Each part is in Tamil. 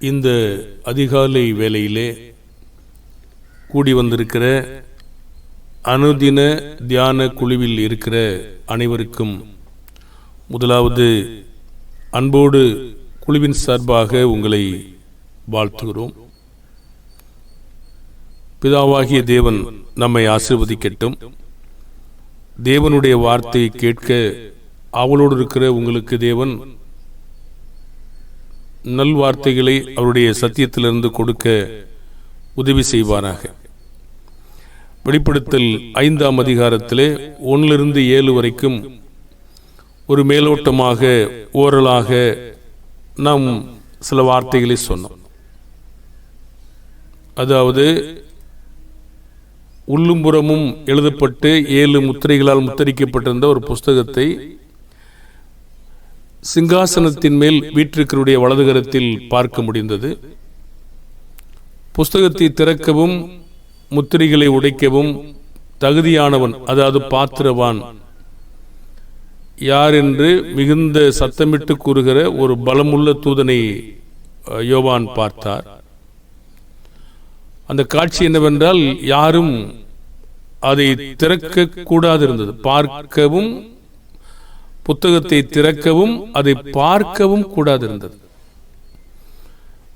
இந்த அதிகாலை வேலையிலே கூடி வந்திருக்கிற அனுதின தியான குழுவில் இருக்கிற அனைவருக்கும் முதலாவது அன்போடு குழுவின் சார்பாக உங்களை வாழ்த்துகிறோம். பிதாவாகிய தேவன் நம்மை ஆசிர்வதிக்கட்டும். தேவனுடைய வார்த்தையை கேட்க அவளோடு இருக்கிற உங்களுக்கு தேவன் நல்வார்த்தைகளை அவருடைய சத்தியத்திலிருந்து கொடுக்க உதவி செய்வாராக. வெளிப்படுத்தல் ஐந்தாம் அதிகாரத்திலே ஒன்றிலிருந்து ஏழு வரைக்கும் ஒரு மேலோட்டமாக ஓரலாக நாம் சில வார்த்தைகளை சொன்னோம். அதாவது உள்ளும்புறமும் எழுதப்பட்டு ஏழு முத்திரைகளால் முத்தரிக்கப்பட்டிருந்த ஒரு புஸ்தகத்தை சிங்காசனத்தின் மேல் வீற்றிருக்கிறவருடைய வலதுகரத்தில் பார்க்க முடிந்தது. புஸ்தகத்தை திறக்கவும் முத்திரைகளை உடைக்கவும் தகுதியானவன் அதாவது பாத்திரவான். யார் என்று மிகுந்த சத்தமிட்டு கூறுகிற ஒரு பலமுள்ள தூதனை யோவான் பார்த்தார். அந்த காட்சி என்னவென்றால் யாரும் அதை திறக்க கூடாது இருந்தது பார்க்கவும் புத்தகத்தை திறக்கவும் அதை பார்க்கவும் கூடாது இருந்தது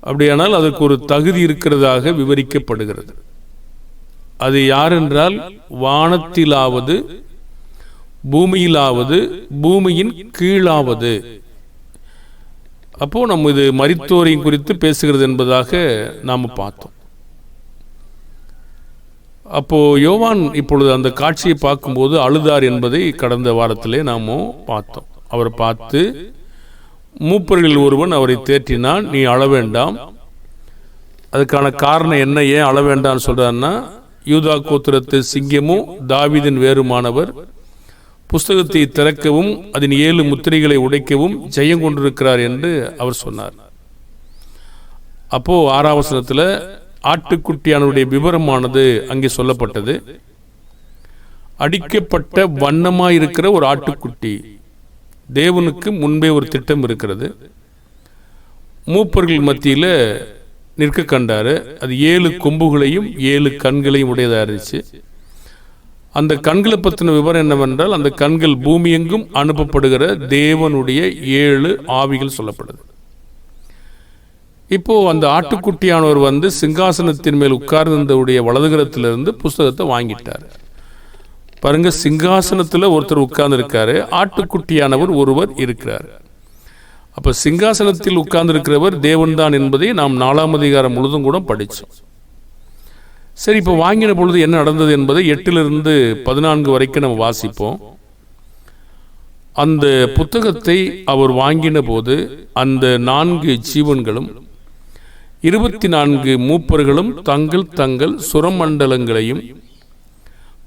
அப்படியானால் அதற்கு ஒரு தகுதி இருக்கிறதாக விவரிக்கப்படுகிறது. அது யாரென்றால் வானத்திலாவது பூமியிலாவது பூமியின் கீழாவது. அப்போ நம்ம இது மரித்தோரையும் குறித்து பேசுகிறது என்பதாக நாம் பார்த்தோம். அப்போ யோவான் இப்பொழுது அந்த காட்சியை பார்க்கும்போது அழுதார் என்பதை கடந்த வாரத்திலே நாம பார்த்தோம். அவரை பார்த்து மூப்பர்களில் ஒருவன் அவரை தேற்றினான் நீ அழ வேண்டாம். அதுக்கான காரணம் என்ன ஏன் அழ வேண்டாம்னு சொல்றாருன்னா யூதா கோத்திரத்து சிங்கமும் தாவிதின் வேறுமானவர். புஸ்தகத்தை திறக்கவும் அதன் ஏழு முத்திரைகளை உடைக்கவும் ஜெயம் கொண்டிருக்கிறார் என்று அவர் சொன்னார். அப்போ ஆறாவசனத்தில் ஆட்டுக்குட்டியானுடைய விவரமானது அங்கே சொல்லப்பட்டது. அடிக்கப்பட்ட வண்ணமாயிருக்கிற ஒரு ஆட்டுக்குட்டி. தேவனுக்கு முன்பே ஒரு திட்டம் இருக்கிறது. மூப்பர்கள் மத்தியில் நிற்க கண்டார். அது ஏழு கொம்புகளையும் ஏழு கண்களையும் உடையதாக இருந்துச்சு அந்த கண்களை பற்றின விவரம் என்னவென்றால் அந்த கண்கள் பூமி எங்கும் அனுப்பப்படுகிற தேவனுடைய ஏழு ஆவிகள் சொல்லப்படுது. இப்போ அந்த ஆட்டுக்குட்டியானவர் வந்து சிங்காசனத்தின் மேல் உட்கார்ந்தவுடைய வலதுகரத்திலிருந்து புஸ்தகத்தை வாங்கிட்டார். பாருங்க சிங்காசனத்தில் ஒருத்தர் உட்கார்ந்துருக்காரு. ஆட்டுக்குட்டியானவர் ஒருவர் இருக்கிறார். அப்போ சிங்காசனத்தில் உட்கார்ந்துருக்கிறவர் தேவன்தான் என்பதை நாம் நாலாம் அதிகாரம் முழுதும் கூட படித்தோம் சரி இப்போ வாங்கின பொழுது என்ன நடந்தது என்பதை எட்டிலிருந்து பதினான்கு வரைக்கும் நம்ம வாசிப்போம். அந்த புத்தகத்தை அவர் வாங்கின போது அந்த நான்கு ஜீவன்களும் இருபத்தி நான்கு மூப்பர்களும் தங்கள் தங்கள் சுரமண்டலங்களையும்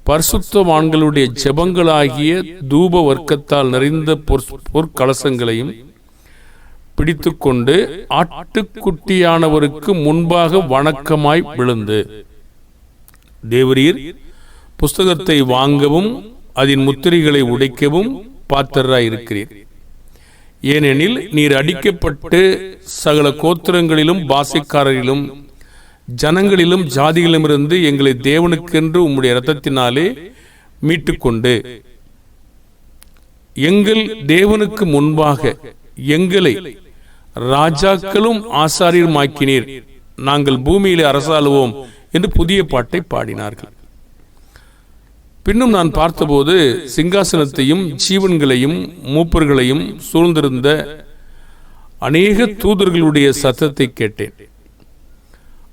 பரிசுத்தவான்களுடைய ஜெபங்களாகிய தூப வர்க்கத்தால் நிறைந்த பொற்- பொற்கலசங்களையும் பிடித்துக்கொண்டு ஆட்டுக்குட்டியானவருக்கு முன்பாக வணக்கமாய் விழுந்து. தேவரீர் புஸ்தகத்தை வாங்கவும் அதன் முத்திரைகளை உடைக்கவும் பாத்திரராய் இருக்கிறீர் ஏனெனில் நீர் அடிக்கப்பட்டு சகல கோத்திரங்களிலும் பாசைக்காரரிலும் ஜனங்களிலும் ஜாதிகளிலுமிருந்து எங்களை தேவனுக்கென்று உம்முடைய இரத்தத்தினாலே மீட்டுக்கொண்டு எங்கள் தேவனுக்கு முன்பாக எங்களை ராஜாக்களும் ஆசாரியருமாக்கினீர். நாங்கள் பூமியிலே அரசாளுவோம் என்று புதிய பாட்டை பாடினார்கள். பின்னும் நான் பார்த்தபோது சிங்காசனத்தையும் ஜீவன்களையும் மூப்பர்களையும் சூழ்ந்திருந்த அநேக தூதர்களுடைய சத்தத்தை கேட்டேன்.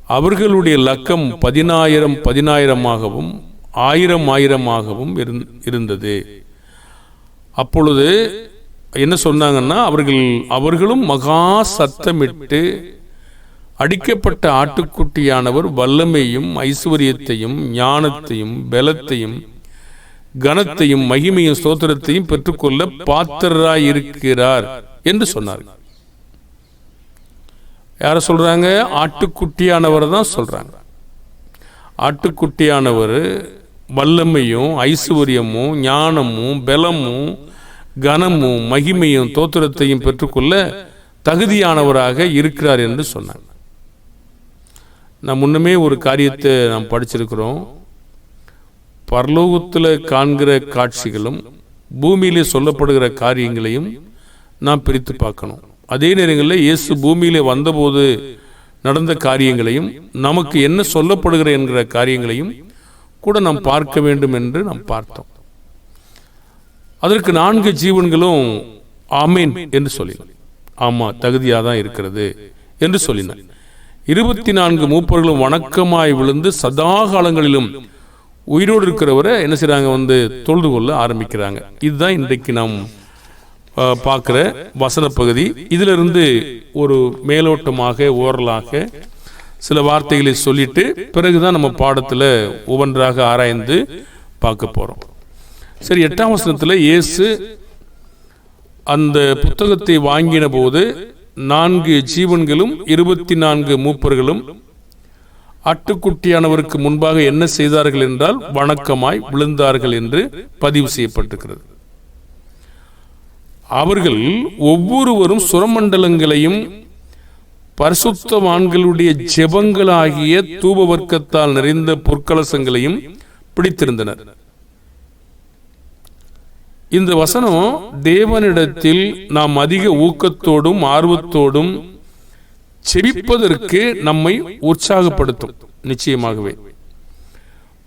அவர்களுடைய லக்கம் பதினாயிரம் பதினாயிரமாகவும் ஆயிரம் ஆயிரமாகவும் இருந்- இருந்தது. அப்பொழுது என்ன சொன்னாங்கன்னா அவர்கள் அவர்களும் மகா சத்தமிட்டு அடிக்கப்பட்ட ஆட்டுக்குட்டியானவர் வல்லமையும் ஐஸ்வர்யத்தையும் ஞானத்தையும் பலத்தையும் கனத்தையும் மகிமையும் ஸ்தோத்திரத்தையும் பெற்றுக்கொள்ள பாத்திரராய் இருக்கிறார் என்று சொன்னார்கள். யார சொல்றாங்க? ஆட்டுக்குட்டியானவர் தான் சொல்றாங்க. ஆட்டுக்குட்டியானவர் வல்லமையும் ஐஸ்வர்யமும் ஞானமும் பலமும் கனமும் மகிமையும் தோத்திரத்தையும் பெற்றுக்கொள்ள தகுதியானவராக இருக்கிறார் என்று சொன்னாங்க. நான் முன்னமே ஒரு காரியத்தை நாம் படிச்சிருக்கிறோம். பரலோகத்தில் காண்கிற காட்சிகளும் பூமியிலே சொல்லப்படுகிற காரியங்களையும் நாம் பிரித்து பார்க்கணும். அதே நேரங்களில் இயேசு பூமியிலே வந்தபோது நடந்த காரியங்களையும் நமக்கு என்ன சொல்லப்படுகிற என்கிற காரியங்களையும் கூட நாம் பார்க்க வேண்டும் என்று நாம் பார்த்தோம். அதற்கு நான்கு ஜீவன்களும் ஆமேன் என்று சொல்லினார். ஆமா தகுதியாக தான் இருக்கிறது என்று சொல்லினார். இருபத்தி நான்கு மூப்பர்களும் வணக்கமாய் விழுந்து சதா காலங்களிலும் உயிரோடு இருக்கிறவரை என்ன செய்கிறாங்க வந்து தொழுது கொள்ள ஆரம்பிக்கிறாங்க. இதுதான் இன்றைக்கு நாம் பார்க்குற பார்க்கிற வசன பகுதி இதிலிருந்து ஒரு மேலோட்டமாக ஓரலாக சில வார்த்தைகளை சொல்லிட்டு பிறகுதான் நம்ம பாடத்தில் ஒவ்வொன்றாக ஆராய்ந்து பார்க்க போகிறோம் சரி எட்டாம் வசனத்தில் இயேசு அந்த புத்தகத்தை வாங்கின போது நான்கு ஜீவன்களும் இருபத்தி நான்கு மூப்பர்களும் ஆட்டுக்குட்டியானவருக்கு முன்பாக என்ன செய்தார்கள் என்றால் வணக்கமாய் விழுந்தார்கள் என்று பதிவு செய்யப்பட்டிருக்கிறது. அவர்கள் ஒவ்வொருவரும் சுரமண்டலங்களையும் பரிசுத்தவான்களுடைய ஜெபங்களாகிய தூப வர்க்கத்தால் நிறைந்த பொற்கலசங்களையும் பிடித்திருந்தனர். இந்த வசனம் தேவனிடத்தில் நாம் அதிக ஊக்கத்தோடும் ஆர்வத்தோடும் செபிப்பதற்கு நம்மை உற்சாகப்படுத்தும். நிச்சயமாகவே.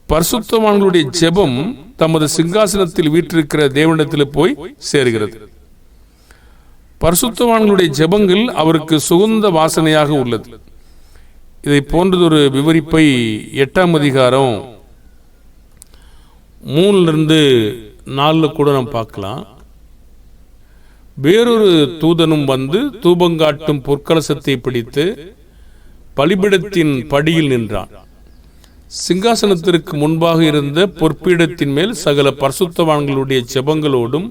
பரிசுத்தவான்களுடைய ஜெபம் தமது சிங்காசனத்தில் வீற்றிருக்கிற தேவனிடத்தில் போய் சேர்கிறது. பரிசுத்தவான்களுடைய ஜெபங்கள் அவருக்கு சுகந்த வாசனையாக உள்ளது. இதை போன்றதொரு விவரிப்பை எட்டாம் அதிகாரம் மூணுலேருந்து நாலில் கூட நாம் பார்க்கலாம். வேறொரு தூதனும் வந்து தூபங்காட்டும் பொற்கலசத்தை பிடித்து பலிபிடத்தின் படியில் நின்றான். சிங்காசனத்திற்கு முன்பாக இருந்த பொற்பீடத்தின் மேல் சகல பரிசுத்தவான்களுடைய செபங்களோடும்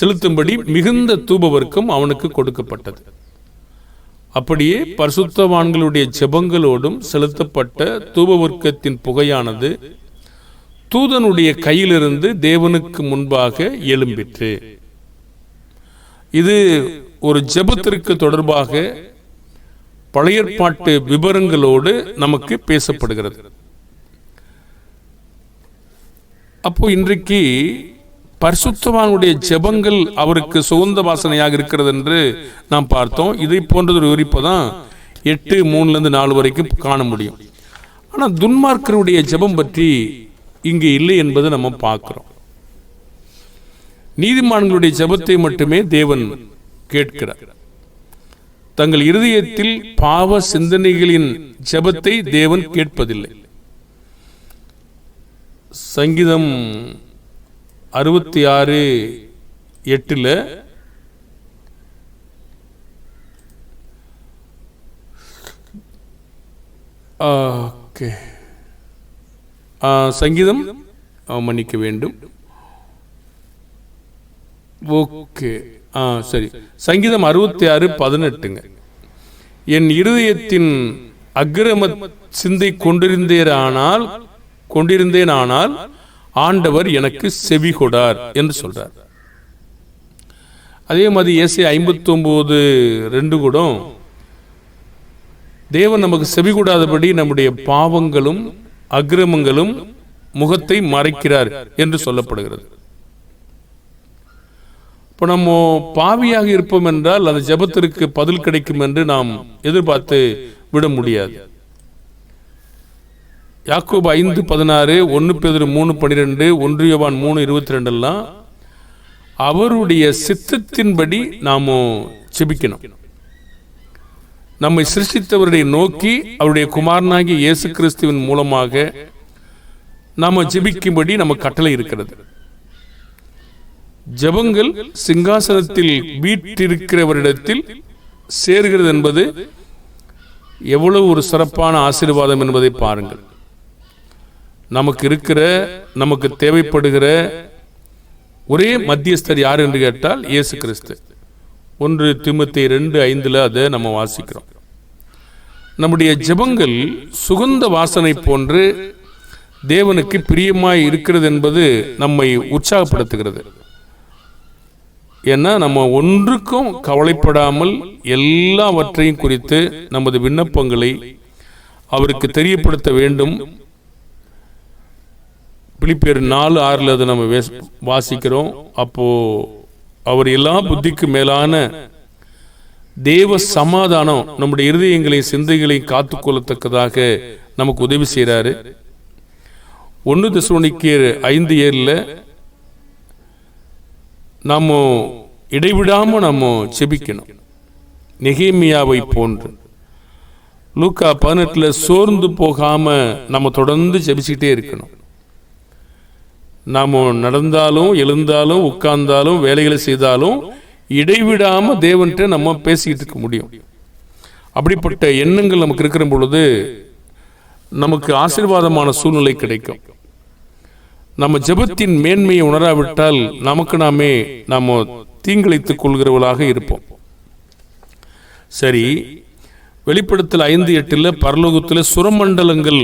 செலுத்தும்படி மிகுந்த தூபவர்க்கம் அவனுக்கு கொடுக்கப்பட்டது. அப்படியே பரிசுத்தவான்களுடைய ஜெபங்களோடும் செலுத்தப்பட்ட தூபவர்க்கத்தின் புகையானது தூதனுடைய கையிலிருந்து தேவனுக்கு முன்பாக எழும்பிற்று. இது ஒரு ஜெபத்திற்கு தொடர்பாக பழையற்பாட்டு விவரங்களோடு நமக்கு பேசப்படுகிறது. அப்போ இன்றைக்கு பரிசுத்தவானுடைய ஜெபங்கள் அவருக்கு சுகந்த வாசனையாக இருக்கிறது என்று நாம் பார்த்தோம். இதை போன்றது ஒரு விவரிப்பை தான் எட்டு மூணுலேருந்து நாலு வரைக்கும் காண முடியும். ஆனால் துன்மார்க்கருடைய ஜெபம் பற்றி இங்கே இல்லை என்பதை நம்ம பார்க்குறோம். நீதிமான்களுடைய ஜெபத்தை மட்டுமே தேவன் கேட்கிறார். தங்கள் இருதயத்தில் பாவ சிந்தனைகளின் ஜெபத்தை தேவன் கேட்பதில்லை. சங்கீதம் அறுபத்தி ஆறு எட்டுல ஓகே. சங்கீதம் மன்னிக்க வேண்டும். ஓகே ஆ சரி. சங்கீதம் அறுபத்தி ஆறு பதினெட்டுங்க. என் இருதயத்தின் அக்கிரம சிந்தை கொண்டிருந்தேரானால் கொண்டிருந்தேனானால் ஆண்டவர் எனக்கு செவி கொடார் என்று சொல்றார். அதே மாதிரி ஏசி ஐம்பத்தி ஒன்பது ரெண்டு கூட தேவன் நமக்கு செவி கூடாதபடி நம்முடைய பாவங்களும் அக்கிரமங்களும் முகத்தை மறைக்கிறார் என்று சொல்லப்படுகிறது. இப்போ நம்ம பாவியாக இருப்போம் என்றால் அந்த ஜெபத்திற்கு பதில் கிடைக்கும் என்று நாம் எதிர்பார்த்து விட முடியாது. யாக்கோபு ஐந்து பதினாறு ஒன்று பேதர் மூணு பன்னிரெண்டு ஒன்று யோவான் மூணு இருபத்தி ரெண்டெல்லாம் அவருடைய சித்தத்தின்படி நாம் செபிக்கணும் நம்மை சிருஷ்டித்தவருடைய நோக்கி அவருடைய குமாரனாகிய இயேசு கிறிஸ்துவின் மூலமாக நாம் ஜெபிக்கும்படி நம்ம கட்டளை இருக்கிறது. ஜெபங்கள் சிங்காசனத்தில் வீட்டிருக்கிறவரிடத்தில் சேர்கிறது என்பது எவ்வளவு ஒரு சிறப்பான ஆசீர்வாதம் என்பதை பாருங்கள். நமக்கு இருக்கிற நமக்கு தேவைப்படுகிற ஒரே மத்தியஸ்தர் யார் என்று கேட்டால் இயேசு கிறிஸ்து. ஒன்று திமுத்தி ரெண்டு ஐந்தில் அதை நம்ம வாசிக்கிறோம். நம்முடைய ஜெபங்கள் சுகந்த வாசனை போன்று தேவனுக்கு பிரியமாய் இருக்கிறது என்பது நம்மை உற்சாகப்படுத்துகிறது. ஏன்னா நம்ம ஒன்றுக்கும் கவலைப்படாமல் எல்லாவற்றையும் குறித்து நமது விண்ணப்பங்களை அவருக்கு தெரியப்படுத்த வேண்டும். பிலிப்பியர் நாலு ஆறில் அதை நம்ம வாசிக்கிறோம். அப்போ அவர் எல்லா புத்திக்கு மேலான தேவ சமாதானம் நம்முடைய இருதயங்களையும் சிந்தைகளையும் காத்துக்கொள்ளத்தக்கதாக நமக்கு உதவி செய்கிறாரு ஒன்று திசுவனிக்கியர் ஐந்து ஏழில் நம்ம இடைவிடாமல் நம்ம செபிக்கணும். நெகேமியாவை போன்று. லூக்கா பதினெட்டில் சோர்ந்து போகாமல் நம்ம தொடர்ந்து ஜெபிச்சுக்கிட்டே இருக்கணும். நாம் நடந்தாலும் எழுந்தாலும் உட்கார்ந்தாலும் வேலைகளை செய்தாலும் இடைவிடாமல் தேவன்கிட்ட நம்ம பேசிக்கிட்டு இருக்க முடியும். அப்படிப்பட்ட எண்ணங்கள் நமக்கு இருக்கிற பொழுது நமக்கு ஆசீர்வாதமான சூழ்நிலை கிடைக்கும். நம்ம ஜெபத்தின் மேன்மையை உணராவிட்டால் நமக்கு நாமே நாம் தீங்கிழைத்துக் கொள்கிறவர்களாக இருப்போம். சரி வெளிப்படுத்தல் ஐந்து எட்டில் பரலோகத்தில் சுரமண்டலங்கள்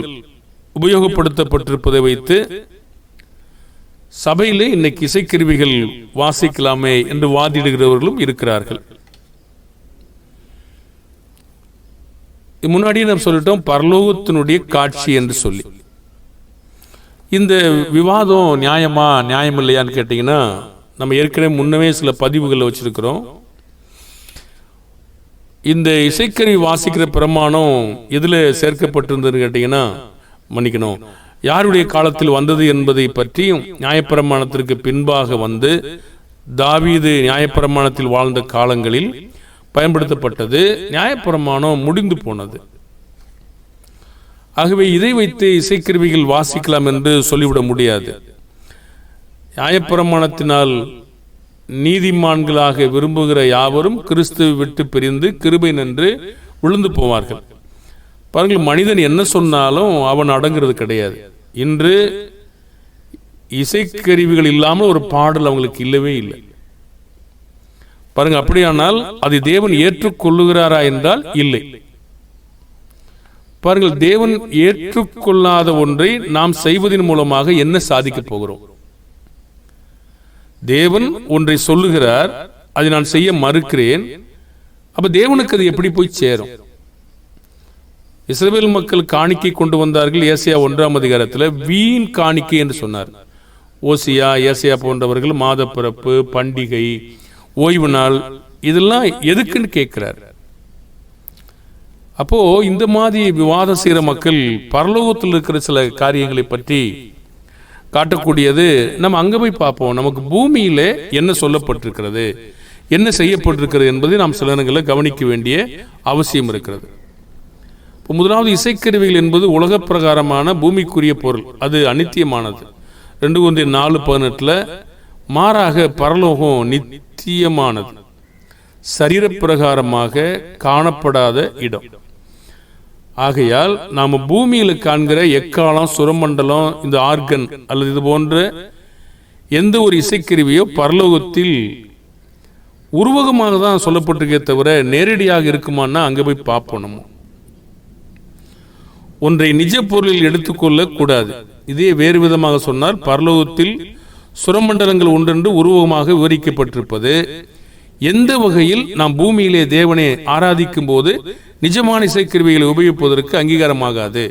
உபயோகப்படுத்தப்பட்டிருப்பதை வைத்து சபையில் இன்னைக்கு இசைக்கருவிகள் வாசிக்கலாமே என்று வாதிடுகிறவர்களும் இருக்கிறார்கள். முன்னாடியே நம்ம சொல்லிட்டோம் பரலோகத்தினுடைய காட்சி என்று சொல்லி. இந்த விவாதம் நியாயமா நியாயம் இல்லையான்னு கேட்டிங்கன்னா நம்ம ஏற்கனவே முன்னவே சில பதிவுகளை வச்சுருக்கிறோம். இந்த இசைக்கருவி வாசிக்கிற பிரமாணம் எதில் சேர்க்கப்பட்டிருந்ததுன்னு கேட்டிங்கன்னா மன்னிக்கணும். யாருடைய காலத்தில் வந்தது என்பதை பற்றியும் நியாயப்பிரமாணத்திற்கு பின்பாக வந்து தாவீது நியாயப்பிரமாணத்தில் வாழ்ந்த காலங்களில் பயன்படுத்தப்பட்டது. நியாயப்பிரமாணம் முடிந்து போனது. ஆகவே இதை வைத்து இசைக்கருவிகள் வாசிக்கலாம் என்று சொல்லிவிட முடியாது. நியாயப்பிரமாணத்தினால் நீதிமான்களாக விரும்புகிற யாவரும் கிறிஸ்துவை விட்டு பிரிந்து கிருபை நின்று விழுந்து போவார்கள். பாருங்கள் மனிதன் என்ன சொன்னாலும் அவன் அடங்குறது கிடையாது. இன்று இசைக்கருவிகள் இல்லாமல் ஒரு பாடல் அவங்களுக்கு இல்லவே இல்லை. பாருங்க அப்படியானால் அதை தேவன் ஏற்றுக்கொள்ளுகிறாரா என்றால் இல்லை. பாருங்கள் தேவன் ஏற்றுக்கொள்ளாத ஒன்றை நாம் செய்வதன் மூலமாக என்ன சாதிக்கப் போகிறோம்? தேவன் ஒன்றை சொல்லுகிறார் அதை நான் செய்ய மறுக்கிறேன். அப்ப தேவனுக்கு அது எப்படி போய் சேரும்? இஸ்ரேல் மக்கள் காணிக்கை கொண்டு வந்தார்கள் ஏசியா ஒன்றாம் அதிகாரத்தில் வீண் காணிக்கை என்று சொன்னார். ஓசியா ஏசியா போன்றவர்கள் மாதப்பிறப்பு பண்டிகை ஓய்வு நாள் இதெல்லாம் எதுக்குன்னு கேட்கிறார். அப்போ இந்த மாதிரி விவாதம் செய்கிற மக்கள் பரலோகத்தில் இருக்கிற சில காரியங்களை பற்றி காட்டக்கூடியது நம்ம அங்கே போய் பார்ப்போம். நமக்கு பூமியிலே என்ன சொல்லப்பட்டிருக்கிறது என்ன செய்யப்பட்டிருக்கிறது என்பதை நாம் சில நேரங்களில் கவனிக்க வேண்டிய அவசியம் இருக்கிறது. இப்போ முதலாவது இசைக்கருவிகள் என்பது உலக பிரகாரமான பூமிக்குரிய பொருள். அது அனித்தியமானது. ரெண்டு ஒன்று நாலு பதினெட்டில் மாறாக பரலோகம் நித்தியமானது. சரீரப்பிரகாரமாக காணப்படாத இடம். ஆகையால் நாம் பூமியில் காண்கிற எக்காலம் சுரமண்டலம் இந்த ஆர்கன் அல்லது இது போன்ற எந்த ஒரு இசைக்கருவியோ பரலோகத்தில் உருவகமாக தான் சொல்லப்பட்டிருக்கே தவிர நேரடியாக இருக்குமான்னா அங்கே போய் பார்ப்போம் நம்ம. ஒன்றை நிஜ பொருளில் எடுத்துக்கொள்ள கூடாது. இதே வேறு விதமாக சொன்னால் பரலோகத்தில் சுரமண்டலங்கள் ஒன்றென்று உருவகமாக விவரிக்கப்பட்டிருப்பது எந்த வகையில் நாம் பூமியிலே தேவனை ஆராதிக்கும் போது நிஜமான இசைக்கருவிகளை உபயோகிப்பதற்கு அங்கீகாரமாகாது.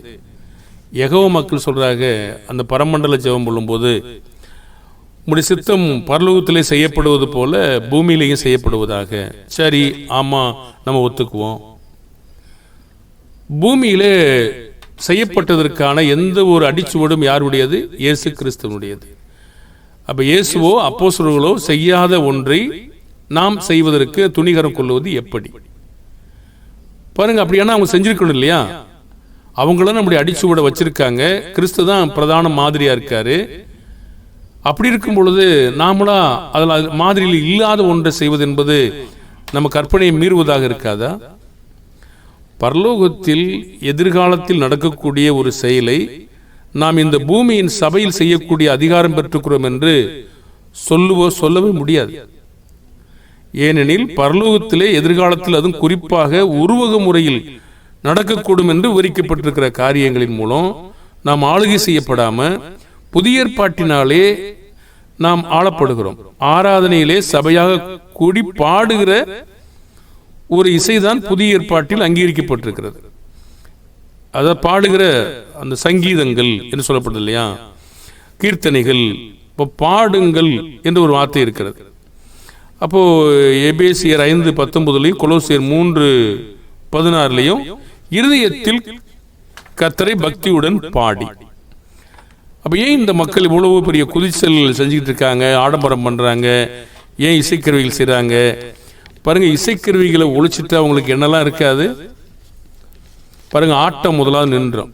எகவ மக்கள் சொல்றாங்க அந்த பரமண்டல ஜெபம் சொல்லும்போது உங்களுடைய சித்தம் பரலோகத்திலே செய்யப்படுவது போல பூமியிலேயும் செய்யப்படுவதாக. சரி ஆமா நம்ம ஒத்துக்குவோம். பூமியிலே செய்யப்பட்டதற்கான எந்த ஒரு அடிச்சுவடும் யாருடையது? இயேசு கிறிஸ்துவனுடையது. அப்ப இயேசுவோ அப்போஸ்தலர்களோ செய்யாத ஒன்றை நாம் செய்வதற்கு துணிகரம் கொள்வது எப்படி? பாருங்க அப்படியானா அவங்க செஞ்சிருக்கணும் இல்லையா? அவங்களும் நம்முடைய அடிச்சுவடை வச்சிருக்காங்க. கிறிஸ்து தான் பிரதான மாதிரியா இருக்காரு. அப்படி இருக்கும் பொழுது நாமளா அதில் மாதிரியில் இல்லாத ஒன்றை செய்வது என்பது நம்ம கற்பனையை மீறுவதாக இருக்காதா? பரலோகத்தில் எதிர்காலத்தில் நடக்கக்கூடிய ஒரு செயலை நாம் இந்த பூமியின் சபையில் செய்யக்கூடிய அதிகாரம் பெற்றுக்கிறோம் என்று சொல்லுவோ சொல்லவே முடியாது. ஏனெனில் பரலோகத்திலே எதிர்காலத்தில் அதுவும் குறிப்பாக உருவக முறையில் நடக்கக்கூடும் என்று விவரிக்கப்பட்டிருக்கிற காரியங்களின் மூலம் நாம் ஆளுகை செய்யப்படாமல் புதிய ஏற்பாட்டினாலே நாம் ஆளப்படுகிறோம். ஆராதனையிலே சபையாக கூடி பாடுகிற ஒரு இசைதான் புதிய ஏற்பாட்டில் அங்கீகரிக்கப்பட்டிருக்கிறது. அதை பாடுகிற அந்த சங்கீதங்கள் என்று சொல்லப்படுது இல்லையா? கீர்த்தனைகள் இப்போ பாடுங்கள் என்று ஒரு வார்த்தை இருக்கிறது. அப்போது எபேசியர் ஐந்து பத்தொன்பதுலையும் கொலோசியர் மூன்று பதினாறுலையும் இருதயத்தில் கத்தரை பக்தியுடன் பாடி. அப்போ ஏன் இந்த மக்கள் இவ்வளவு பெரிய குதிச்சல் செஞ்சுக்கிட்டு இருக்காங்க ஆடம்பரம் பண்ணுறாங்க ஏன் இசைக்கருவிகள் செய்கிறாங்க பாருங்க இசைக்கருவிகளை ஒழிச்சிட்டு அவங்களுக்கு என்னெல்லாம் இருக்காது? பாருங்கள் ஆட்டம் முதலாவது நின்றோம்.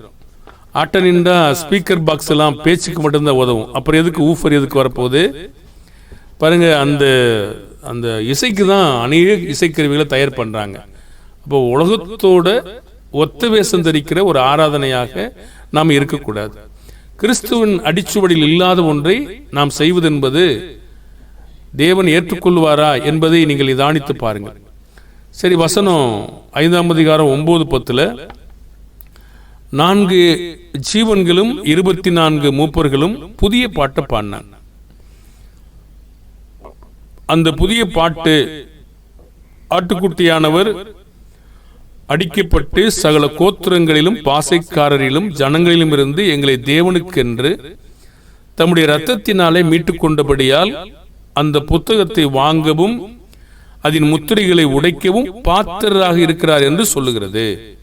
ஆட்டம் நின்றா ஸ்பீக்கர் பாக்ஸ் எல்லாம் பேச்சுக்கு மட்டும்தான் உதவும். அப்புறம் எதுக்கு ஊஃபர் எதுக்கு வரப்போகுது? பாருங்க அந்த அந்த இசைக்கு தான் அநேக இசைக்கருவிகளை தயார் பண்ணுறாங்க அப்போ உலகத்தோட ஒத்த வேஷம் தரிக்கிற ஒரு ஆராதனையாக நாம் இருக்கக்கூடாது. கிறிஸ்துவின் அடிச்சுவடியில் இல்லாத ஒன்றை நாம் செய்வதென்பது தேவன் ஏற்றுக்கொள்வாரா என்பதை நீங்கள் இதானித்து பாருங்கள். சரி வசனம் ஐந்தாம் அதிகாரம் ஒன்பது பத்தில் நான்கு ஜீவன்களும் இருபத்தி நான்கு மூப்பர்களும் புதிய பாட்டை பாடினான். அந்த புதிய பாட்டு ஆட்டுக்குட்டியானவர் அடிக்கப்பட்டு சகல கோத்திரங்களிலும் பாசைக்காரரிலும் ஜனங்களிலும் இருந்து எங்களை தேவனுக்கென்று தம்முடைய இரத்தத்தினாலே மீட்டுக் கொண்டபடியால் அந்த புத்தகத்தை வாங்கவும் அதன் முத்திரைகளை உடைக்கவும் பாத்திரராக இருக்கிறார் என்று சொல்லுகிறது.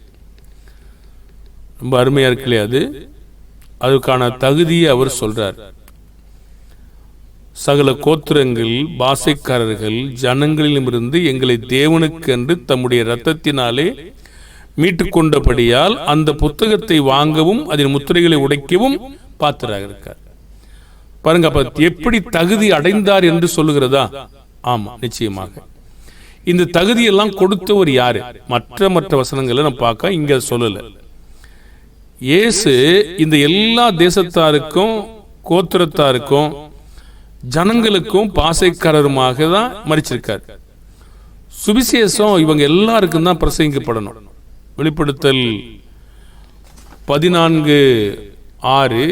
ரொம்ப அருமையா இருக்கு அது? அதுக்கான தகுதியை அவர் சொல்றார். சகல கோத்திரங்கள் பாசைக்காரர்கள் ஜனங்களிலுமிருந்து எங்களை தேவனுக்கென்று தம்முடைய இரத்தத்தினாலே மீட்டுக்கொண்டபடியால் அந்த புத்தகத்தை வாங்கவும் அதன் முத்திரைகளை உடைக்கவும் பாத்திராக இருக்கார். பாருங்க அப்ப எப்படி தகுதி அடைந்தார் என்று சொல்லுகிறதா? ஆமா நிச்சயமாக. இந்த தகுதியெல்லாம் கொடுத்தவர் யாரு? மற்ற மற்ற வசனங்களை நம்ம பார்க்க இங்க சொல்லல. இயேசு இந்த எல்லா தேசத்தாருக்கும் கோத்திரத்தாருக்கும் ஜனங்களுக்கும் பாசைக்காரருமாக தான் மறிச்சிருக்கார் சுவிசேஷம் இவங்க எல்லாருக்கும் தான் பிரசங்கிக்கப்படணும். வெளிப்படுத்தல் பதினான்கு ஆறு.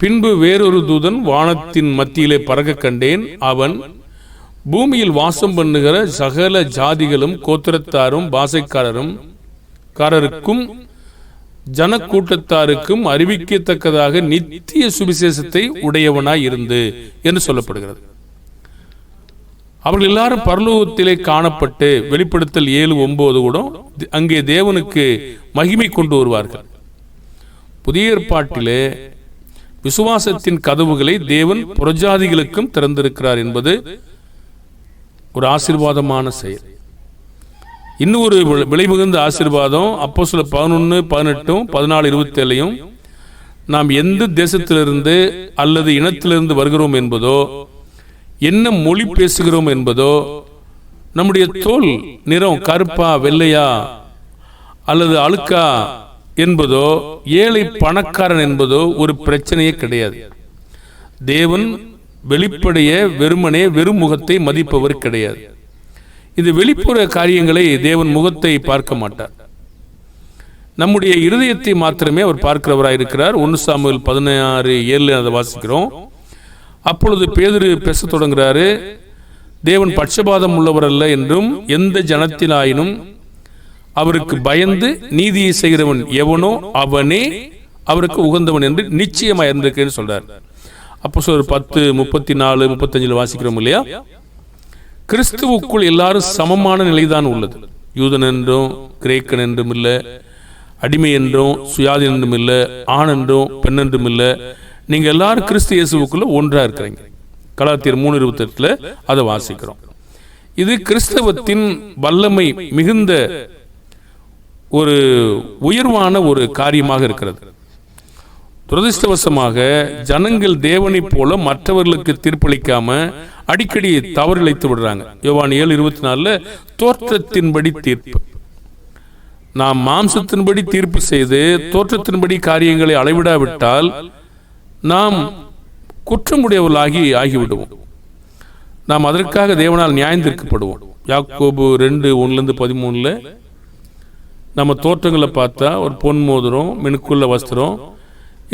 பின்பு வேறொரு தூதன் வானத்தின் மத்தியிலே பறக்க கண்டேன். அவன் பூமியில் வாசம் பண்ணுகிற சகல ஜாதிகளும் கோத்திரத்தாரும் பாசைக்காரரும் காரருக்கும் ஜனக்கூட்டத்தாருக்கும் அறிவிக்கத்தக்கதாக நித்திய சுவிசேஷத்தை உடையவனாய் இருந்து என்று சொல்லப்படுகிறது. அவர்கள் எல்லாரும் பரலோகத்திலே காணப்பட்டு வெளிப்படுத்தல் ஏழு ஒன்பது கூட அங்கே தேவனுக்கு மகிமை கொண்டு வருவார்கள். புதிய ஏற்பாட்டிலே விசுவாசத்தின் கதவுகளை தேவன் புறஜாதிகளுக்கும் திறந்திருக்கிறார் என்பது ஒரு ஆசீர்வாதமான செயல். இன்னும் ஒரு விலை மிகுந்த ஆசீர்வாதம் அப்போ சில பதினொன்று பதினெட்டும் பதினாலு இருபத்தேழையும் நாம் எந்த தேசத்திலிருந்து அல்லது இனத்திலிருந்து வருகிறோம் என்பதோ என்ன மொழி பேசுகிறோம் என்பதோ நம்முடைய தோல் நிறம் கருப்பா வெள்ளையா அல்லது அழுக்கா என்பதோ ஏழை பணக்காரன் என்பதோ ஒரு பிரச்சனையே கிடையாது. தேவன் வெளிப்படைய வெறுமனே வெறும் முகத்தை மதிப்பவர் கிடையாது. இந்த வெளிப்புற காரியங்களை தேவன் முகத்தை பார்க்க மாட்டார் நம்முடைய இருதயத்தை மாத்திரமே அவர் பார்க்கிறவராக இருக்கிறார் ஒன்று சாமுவேல் பதினாறு ஏழு அதை வாசிக்கிறோம். அப்பொழுது பேதரு பேச தொடங்குகிறாரு தேவன் பட்சபாதம் உள்ளவர் அல்ல என்றும் எந்த ஜனத்திலாயினும் அவருக்கு பயந்து நீதியை செய்கிறவன் எவனோ அவனே அவருக்கு உகந்தவன் என்று நிச்சயமாக இருந்திருக்கேன்னு சொல்றார். அப்போ ஒரு பத்து முப்பத்தி நாலு முப்பத்தஞ்சில் வாசிக்கிறோம் இல்லையா? கிறிஸ்துவுக்குள் எல்லாரும் சமமான நிலைதான் உள்ளது. யூதன் என்றும் கிரேக்கன் என்றும் இல்லை அடிமை என்றும் சுயாதி என்றும் இல்லை ஆண் என்றும் பெண் என்றும் இல்லை. நீங்க எல்லாரும் கிறிஸ்து இயேசுவுக்குள்ள ஒன்றா இருக்கிறீங்க. கலாத்தியர் மூணு இருபத்தெட்டுல அதை வாசிக்கிறோம். இது கிறிஸ்தவத்தின் வல்லமை மிகுந்த ஒரு உயர்வான ஒரு காரியமாக இருக்கிறது. துரதிருஷ்டவசமாக ஜனங்கள் தேவனைப் போல மற்றவர்களுக்கு தீர்ப்பளிக்காம அடிக்கடி தவறிழைத்து விடுறாங்க. யோவான் ஏழு இருபத்தி நாலில் தோற்றத்தின்படி தீர்ப்பு. நாம் மாம்சத்தின்படி தீர்ப்பு செய்து தோற்றத்தின்படி காரியங்களை அளவிடாவிட்டால் நாம் குற்றமுடையவர்களாகி ஆகிவிடுவோம். நாம் அதற்காக தேவனால் நியாயந்திருக்கப்படுவோம் யாக்கோபு ரெண்டு ஒன்றுலேருந்து பதிமூணுல நம்ம தோற்றங்களை பார்த்தா ஒரு பொன் மோதிரம் மினுக்குள்ள வஸ்திரம்.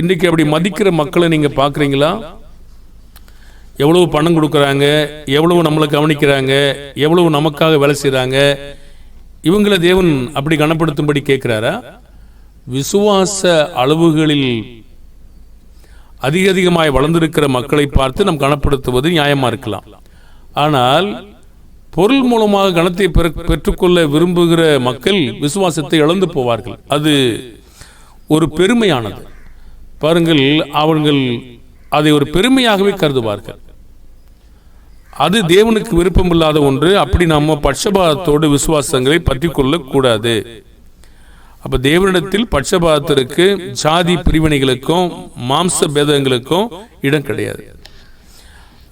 இன்றைக்கி அப்படி மதிக்கிற மக்களை நீங்கள் பார்க்குறீங்களா? எவ்வளவு பணம் கொடுக்குறாங்க எவ்வளவு நம்மளை கவனிக்கிறாங்க எவ்வளவு நமக்காக வேலை செய்கிறாங்க இவங்களை தேவன் அப்படி கனப்படுத்தும்படி கேட்குறாரா? விசுவாச அளவுகளில் அதிக அதிகமாய் வளர்ந்திருக்கிற மக்களை பார்த்து நாம் கனப்படுத்துவது நியாயமாக இருக்கலாம். ஆனால் பொருள் மூலமாக கணத்தை பெற்றுக்கொள்ள விரும்புகிற மக்கள் விசுவாசத்தை இழந்து போவார்கள். அது ஒரு பெருமையானது. பாருங்கள் அவர்கள் அதை ஒரு பெருமையாகவே கருதுவார்கள். அது தேவனுக்கு விருப்பமில்லாத ஒன்று. அப்படி நம்ம பட்சபாதத்தோடு விசுவாசங்களை பற்றி கொள்ளக்கூடாது அப்ப தேவனிடத்தில் பட்சபாதத்திற்கு ஜாதி பிரிவினைகளுக்கும் மாம்ச பேதங்களுக்கும் இடம் கிடையாது.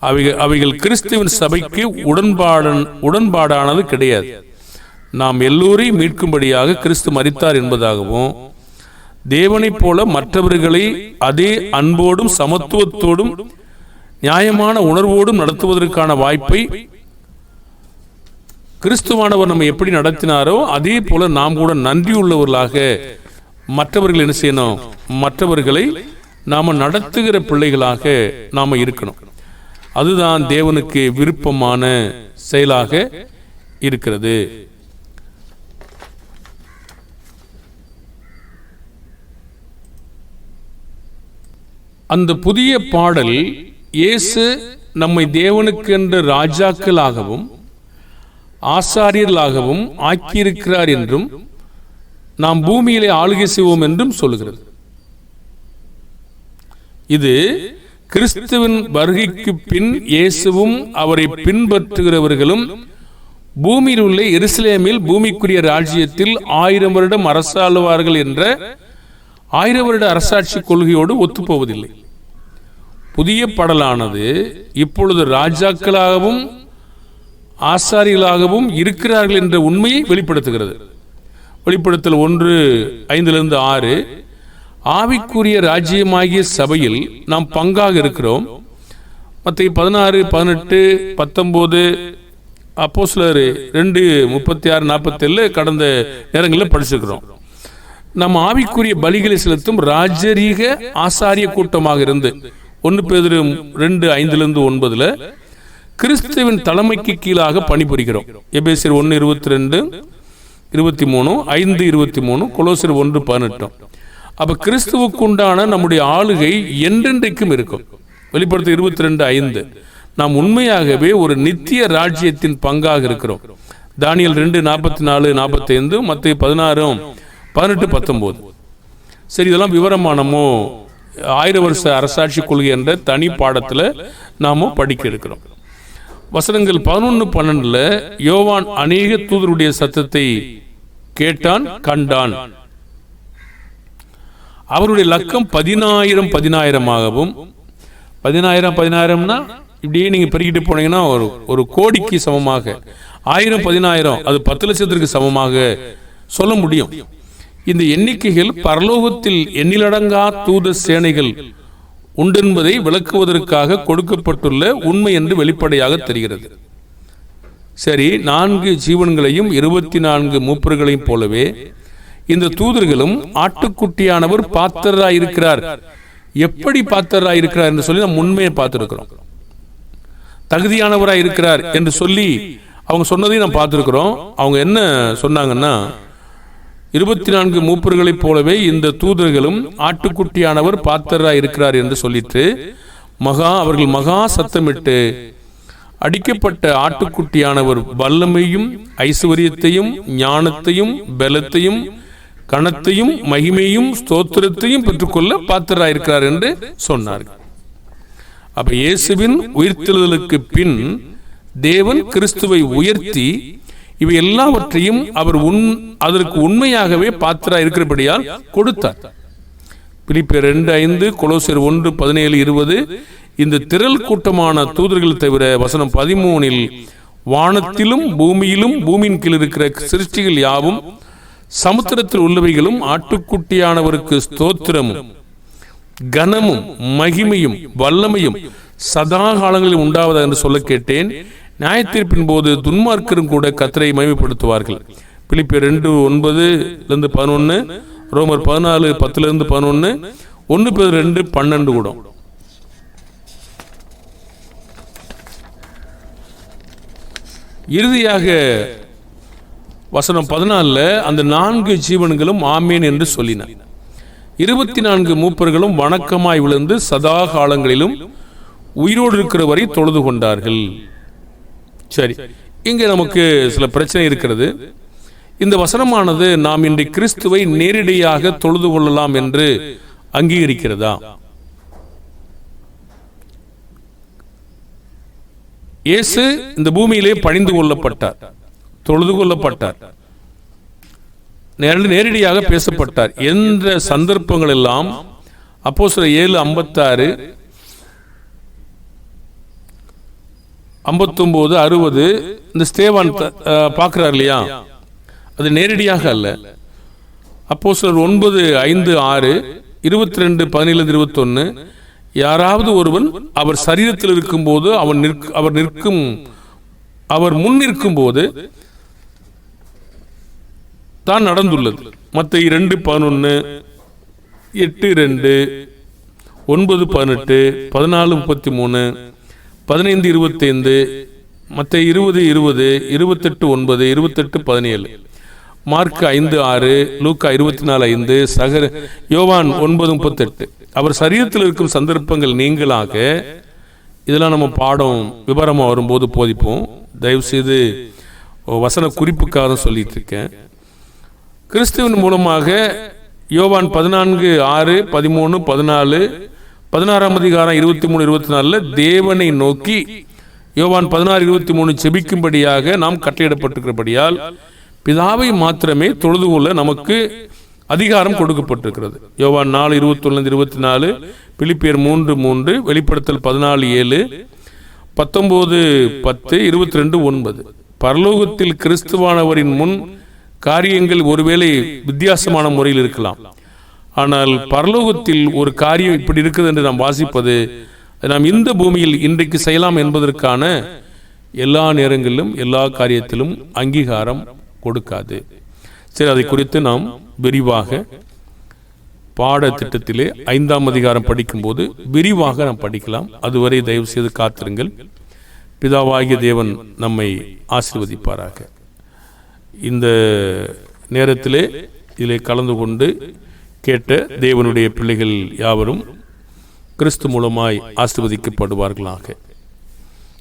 அவைகள் அவைகள் கிறிஸ்துவின் சபைக்கு உடன்பாடன் உடன்பாடானது கிடையாது. நாம் எல்லோரையும் மீட்கும்படியாக கிறிஸ்து மரித்தார் என்பதாகவும் தேவனைப் போல மற்றவர்களை அதே அன்போடும் சமத்துவத்தோடும் நியாயமான உணர்வோடும் நடத்துவதற்கான வாய்ப்பை கிறிஸ்துவானவர் நம்ம எப்படி நடத்தினாரோ அதே போல நாம் கூட நன்றியுள்ளவர்களாக மற்றவர்கள் என்ன செய்யணும்? மற்றவர்களை நாம நடத்துகிற பிள்ளைகளாக நாம இருக்கணும். அதுதான் தேவனுக்கு விருப்பமான செயலாக இருக்கிறது. அந்த புதிய பாடல் இயேசு நம்மை தேவனுக்கென்று ராஜாக்களாகவும் ஆசாரியர்களாகவும் ஆக்கியிருக்கிறார் என்றும் நாம் பூமியிலே ஆளுகை செய்வோம் என்றும் சொல்லுகிறது இது கிறிஸ்துவின் வருகைக்கு பின் இயேசுவும் அவரை பின்பற்றுகிறவர்களும் பூமியில் உள்ள எருசலேமில் பூமிக்குரிய ராஜ்யத்தில் ஆயிரம் வருடம் அரசாளுவார்கள் என்ற ஆயிரம் வருட அரசாட்சி கொள்கையோடு ஒத்துப்போவதில்லை. புதிய பாடலானது இப்பொழுது ராஜாக்களாகவும் ஆசாரிகளாகவும் இருக்கிறார்கள் என்ற உண்மையை வெளிப்படுத்துகிறது. வெளிப்படுத்தல் ஒன்று ஐந்திலிருந்து ஆறு. ஆவிக்குரிய ராஜ்யமாகிய சபையில் நாம் பங்காக இருக்கிறோம். மற்ற பதினாறு பதினெட்டு பத்தொம்போது அப்போ சிலர் ரெண்டு முப்பத்தி ஆறு நாற்பத்தேழு கடந்த நேரங்களில் படிச்சிருக்கிறோம். நம்ம ஆவிக்குரிய பலிகளை செலுத்தும் ராஜரீக ஆசாரிய கூட்டமாக இருந்து ஒன்று பேர் ரெண்டு ஐந்துலேருந்து ஒன்பதில் கிறிஸ்துவின் தலைமைக்கு கீழாக பணிபுரிகிறோம். எபேசியர் ஒன்று இருபத்தி ரெண்டு இருபத்தி மூணு ஐந்து இருபத்தி மூணு கொலோசியர் ஒன்று பதினெட்டும் அப்போ கிறிஸ்துவுக்கு உண்டான நம்முடைய ஆளுகை என்றென்றைக்கும் இருக்கும். வெளிப்படுத்த இருபத்தி ரெண்டு ஐந்து. நாம் உண்மையாகவே ஒரு நித்திய ராஜ்யத்தின் பங்காக இருக்கிறோம். தானியல் ரெண்டு நாற்பத்தி நாலு நாற்பத்தைந்து மற்ற பதினாறும் பதினெட்டு பத்தொம்போது. சரி இதெல்லாம் விவரமானமோ ஆயிரம் வருஷ அரசாட்சி கொள்கை என்ற தனி பாடத்தில் நாம படிக்க இருக்கிறோம். வசனங்கள் பதினொன்று பன்னெண்டுல யோவான் அநேக தூதருடைய சத்தத்தை கேட்டான் கண்டான். அவருடைய லக்கம் பதினாயிரம் பதினாயிரமாகவும் பதினாயிரம் பதினாயிரம்னா இப்படியே நீங்க பெருகிட்டு போனீங்கன்னா ஒரு ஒரு கோடிக்கு சமமாக. ஆயிரம் பதினாயிரம் அது பத்து லட்சத்திற்கு சமமாக சொல்ல முடியும். இந்த எண்ணிக்கைகள் பரலோகத்தில் எண்ணிலடங்கா தூத சேனைகள் உண்டென்பதை விளக்குவதற்காக கொடுக்கப்பட்டுள்ள உண்மை என்று வெளிப்படையாக தெரிகிறது. சரி நான்கு ஜீவன்களையும் இருபத்தி நான்கு மூப்பர்களையும் போலவே இந்த தூதர்களும் ஆட்டுக்குட்டியானவர் பாத்திரராயிருக்கிறார். எப்படி பாத்திரராயிருக்கிறார் என்று சொல்லி நாம் உண்மையை பார்த்துருக்கிறோம். தகுதியானவராக இருக்கிறார் என்று சொல்லி அவங்க சொன்னதையும் நாம் பார்த்துருக்குறோம். அவங்க என்ன சொன்னாங்கன்னா இருபத்தி நான்கு மூப்பர்களைப் போலவே இந்த தூதர்களும் ஆட்டுக்குட்டியானவர் பாத்திரராய் இருக்கிறார் என்று சொல்லிட்டு மகா அவர்கள் மகா சத்தமிட்டு அடிக்கப்பட்ட ஆட்டுக்குட்டியானவர் வல்லமையும் ஐஸ்வர்யத்தையும் ஞானத்தையும் பலத்தையும் கணத்தையும் மகிமையும் ஸ்தோத்திரத்தையும் பெற்றுக்கொள்ள பாத்திராயிருக்கிறார் என்று சொன்னார்கள். அப்ப இயேசுவின் உயிர்த்தெழுதலுக்கு பின் தேவன் கிறிஸ்துவை உயர்த்தி இவை எல்லாவற்றையும் அவர் உன் அதற்கு உண்மையாகவே பாத்திரா இருக்கிறபடியால் கொடுத்தார். பிலிப்பியர் ரெண்டு ஐந்து கொலோசியர் ஒன்று பதினேழு இருபது. இந்த திரள் கூட்டமான தூதர்கள் தவிர வசனம் பதிமூனில் வானத்திலும் பூமியிலும் பூமியின் கீழ் இருக்கிற சிருஷ்டிகள் யாவும் சமுத்திரத்தில் உள்ளவைகளும் ஆட்டுக்குட்டியானவருக்கு ஸ்தோத்திரமும் கனமும் மகிமையும் வல்லமையும் சதா காலங்களில் உண்டாவதா என்று சொல்ல கேட்டேன். நியாயத்தீர்ப்பின் போது துன்மார்க்கரும் கூட கத்தரை மகிமைப்படுத்துவார்கள். பிலிப்பி ரெண்டு ஒன்பதுலேருந்து பதினொன்று ரோமர் பதினாலு பத்துலேருந்து பதினொன்று ஒன்று பேர் ரெண்டு பன்னெண்டு கூட. இறுதியாக வசனம் பதினாலில் அந்த நான்கு ஜீவன்களும் ஆமேன் என்று சொல்லின. இருபத்தி நான்கு மூப்பர்களும் வணக்கமாய் விழுந்து சதா காலங்களிலும் உயிரோடு இருக்கிறவரை தொழுது கொண்டார்கள். சரி. இங்கே நமக்கு சில பிரச்சனை இருக்கிறது. இந்த வசனமானது நாம் இன்று கிறிஸ்துவை நேரடியாக தொழுது கொள்ளலாம் என்று அங்கீகரிக்கிறதா? இயேசு இந்த பூமியிலே பணிந்து கொள்ளப்பட்டார். தொழுது கொள்ளப்பட்டார். நேரடியாக பேசப்பட்டார். எந்த சந்தர்ப்பங்கள் எல்லாம் அப்போ சில ஏழு ஐம்பத்தாறு ஐம்பத்தொம்போது அறுபது இந்த ஸ்தேவான் த- பார்க்கிறார் இல்லையா? அது நேரடியாக அல்ல. அப்போ சிலர் ஒன்பது ஐந்து ஆறு இருபத்தி ரெண்டு பதினேழு இருபத்தொன்னு. யாராவது ஒருவன் அவர் சரீரத்தில் இருக்கும்போது அவன் நிற்க அவர் நிற்கும் அவர் முன் நிற்கும் போது தான் நடந்துள்ளது. மற்ற இரண்டு பதினொன்று எட்டு ரெண்டு ஒன்பது பதினெட்டு பதினாலு முப்பத்தி மூணு பதினைந்து இருபத்தைந்து மற்ற இருபது இருபது இருபத்தெட்டு ஒன்பது இருபத்தெட்டு பதினேழு. மார்க் ஐந்து ஆறு லூக்கா இருபத்தி நாலு ஐந்து சகர யோவான் ஒன்பது முப்பத்தெட்டு. அவர் சரீரத்தில் இருக்கும் சந்தர்ப்பங்கள் நீங்களாக இதெல்லாம் நம்ம பாடம் விவரமாக வரும்போது போதிப்போம். தயவுசெய்து வசன குறிப்புக்காக தான் சொல்லிட்டு இருக்கேன் கிறிஸ்துவின் மூலமாக யோவான் பதினான்கு ஆறு பதிமூணு பதினாலு பதினாறாம் அதிகாரம் இருபத்தி மூணு இருபத்தி நாலில் தேவனை நோக்கி யோவான் பதினாறு இருபத்தி மூணு செபிக்கும்படியாக நாம் கட்டளையிடப்பட்டிருக்கிறபடியால் பிதாவை மாத்திரமே தொழுது கொள்ள நமக்கு அதிகாரம் கொடுக்கப்பட்டிருக்கிறது. யோவான் நாலு இருபத்தொன்னு இருபத்தி நாலு பிலிப்பியர் மூன்று மூன்று வெளிப்படுத்தல் பதினாலு ஏழு பத்தொம்போது பத்து இருபத்தி ரெண்டு ஒன்பது. பரலோகத்தில் கிறிஸ்துவானவரின் முன் காரியங்கள் ஒருவேளை வித்தியாசமான முறையில் இருக்கலாம். ஆனால் பரலோகத்தில் ஒரு காரியம் இப்படி இருக்குது என்று நாம் வாசிப்பது நாம் இந்த பூமியில் இன்றைக்கு செய்யலாம் என்பதற்கான எல்லா நேரங்களிலும் எல்லா காரியத்திலும் அங்கீகாரம் கொடுக்காது. சரி அதை குறித்து நாம் விரிவாக பாடத்திட்டத்திலே ஐந்தாம் அதிகாரம் படிக்கும்போது விரிவாக நாம் படிக்கலாம். அதுவரை தயவு செய்து காத்திருங்கள். பிதாவாகிய தேவன் நம்மை ஆசிர்வதிப்பாராக. இந்த நேரத்திலே இதிலே கலந்து கொண்டு கேட்ட தேவனுடைய பிள்ளைகள் யாவரும் கிறிஸ்து மூலமாய் ஆசிர்வதிக்கப்படுவார்களாக.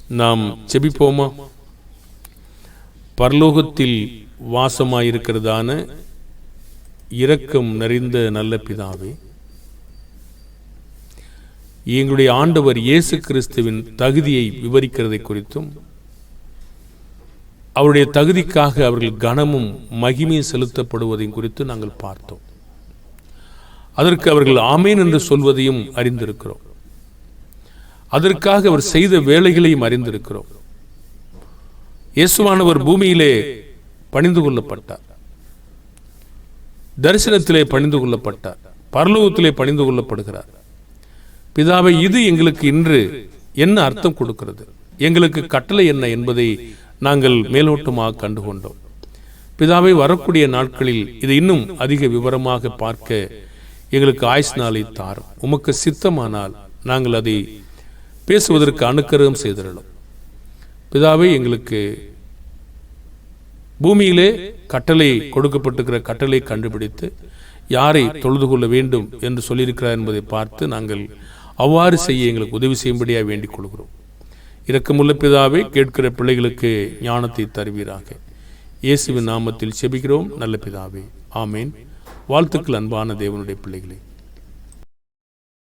நாம் செபிப்போமா பரலோகத்தில் வாசமாயிருக்கிறதான இரக்கம் நிறைந்த நல்ல பிதாவே எங்களுடைய ஆண்டவர் இயேசு கிறிஸ்துவின் தகுதியை விவரிக்கிறதை குறித்தும் அவருடைய தகுதிக்காக அவர்கள் கனமும் மகிமையும் செலுத்தப்படுவதையும் குறித்து நாங்கள் பார்த்தோம். அதற்கு அவர்கள் ஆமேன் என்று சொல்வதையும் அறிந்திருக்கிறோம். அதற்காக அவர் செய்த வேலைகளையும் அறிந்திருக்கிறோம். இயேசுவானவர் பூமியிலே பணிந்து கொள்ளப்பட்டார். தரிசனத்திலே பணிந்து கொள்ளப்பட்டார். பரலோகத்திலே பணிந்து கொள்ளப்படுகிறார். பிதாவை இது எங்களுக்கு இன்று என்ன அர்த்தம் கொடுக்கிறது? எங்களுக்கு கட்டளை என்ன என்பதை நாங்கள் மேலோட்டமாக கண்டுகொண்டோம். பிதாவை வரக்கூடிய நாட்களில் இதை இன்னும் அதிக விவரமாக பார்க்க எங்களுக்கு ஆயுஸ் நாளை தாரும் உமக்கு சித்தமானால் நாங்கள் அதை பேசுவதற்கு அனுக்கிரகம் செய்திடலாம். பிதாவை எங்களுக்கு பூமியிலே கட்டளை கொடுக்கப்பட்டிருக்கிற கட்டளை கண்டுபிடித்து யாரை தொழுது கொள்ள வேண்டும் என்று சொல்லியிருக்கிறார் என்பதை பார்த்து நாங்கள் அவ்வாறு செய்ய எங்களுக்கு உதவி செய்யும்படியாக வேண்டிக் கொள்கிறோம். இரக்கமுள்ள பிதாவை கேட்கிற பிள்ளைகளுக்கு ஞானத்தை தருவீராக. இயேசுவின் நாமத்தில் செபிக்கிறோம். நல்ல பிதாவே. ஆமேன். வாழ்த்துக்கள் அன்பான தேவனுடைய பிள்ளைகளே.